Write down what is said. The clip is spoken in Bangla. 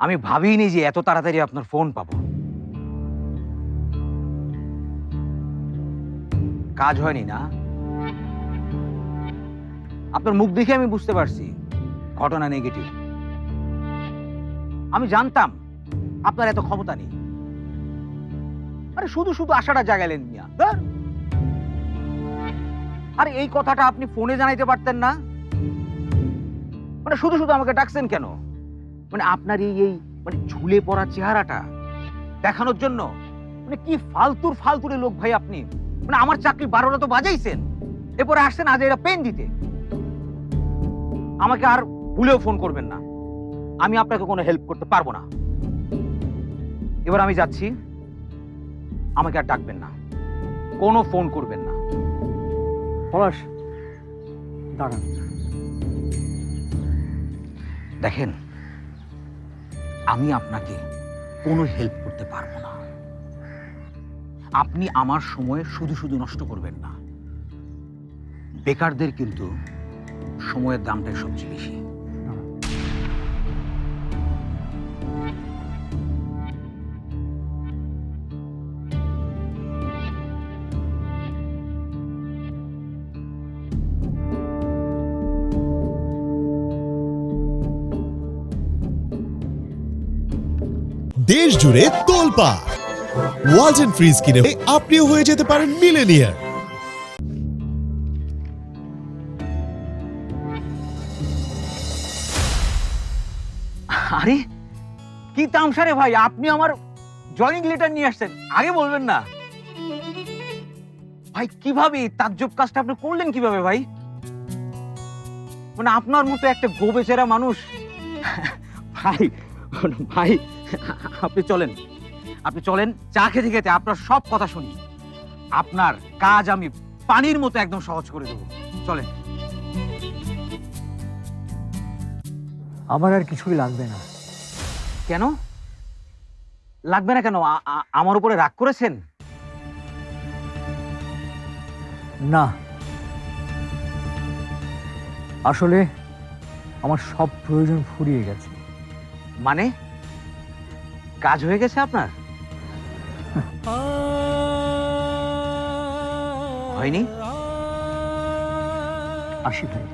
আমি ভাবিনি যে এত তাড়াতাড়ি আপনার ফোন পাবো। কাজ হয়নি না? আপনার মুখ দেখে আমি বুঝতে পারছি ঘটনা নেগেটিভ আমি জানতাম আপনার এত ক্ষমতা নেই। আরে শুধু শুধু আশাটা জাগালেন মিয়া। আরে এই কথাটা আপনি ফোনে জানাইতে পারতেন না? মানে শুধু শুধু আমাকে ডাকছেন কেন? মানে আপনার এই এই মানে ঝুলে পড়া চেহারাটা দেখানোর জন্য? মানে কি ফালতুর ফালতুরে লোক ভাই আপনি? মানে আমার চাকরি বারোটা তো বাজাইছেন। এরপরে আসছেন আজ এরা পেন দিতে। আমাকে আর ভুলেও ফোন করবেন না। আমি আপনাকে কোনো হেল্প করতে পারব না। এবার আমি যাচ্ছি। আমাকে আর ডাকবেন না। কোনো ফোন করবেন না। পলাশ দাঁড়ান। দেখেন আমি আপনাকে কোনো হেল্প করতে পারব না। আপনি আমার সময় শুধু শুধু নষ্ট করবেন না। বেকারদের কিন্তু সময়ের দামটাই সবচেয়ে বেশি। দেশ জুড়ে তোলপা ওয়ালটন ফ্রিজ কিনে আপনিও হয়ে যেতে পারেন মিলেনিয়ার আরে, কি তামসা রে ভাই, আপনি আমার জয়নিং লেটার নিয়ে আসছেন, আগে বলবেন না। ভাই, কীভাবে তাজ্জব কাজটা আপনি করলেন কীভাবে ভাই? মানে আপনার মতো একটা গোবেচেরা মানুষ। ভাই ভাই আপনি চলেন। আপনি চলেন চা খেতে খেতে আপনার সব কথা শুনি। আপনার কাজ আমি পানির মতো একদম সহজ করে দেবো। চলেন। আমার আর কিছুই লাগবে না। কেন? লাগবে না কেন? আমার উপরে রাগ করেছেন? না। আসলে আমার সব প্রয়োজন ফুরিয়ে গেছে। মানে? কাজ হয়ে গেছে আপনার? হয়নি? আসি ভাই।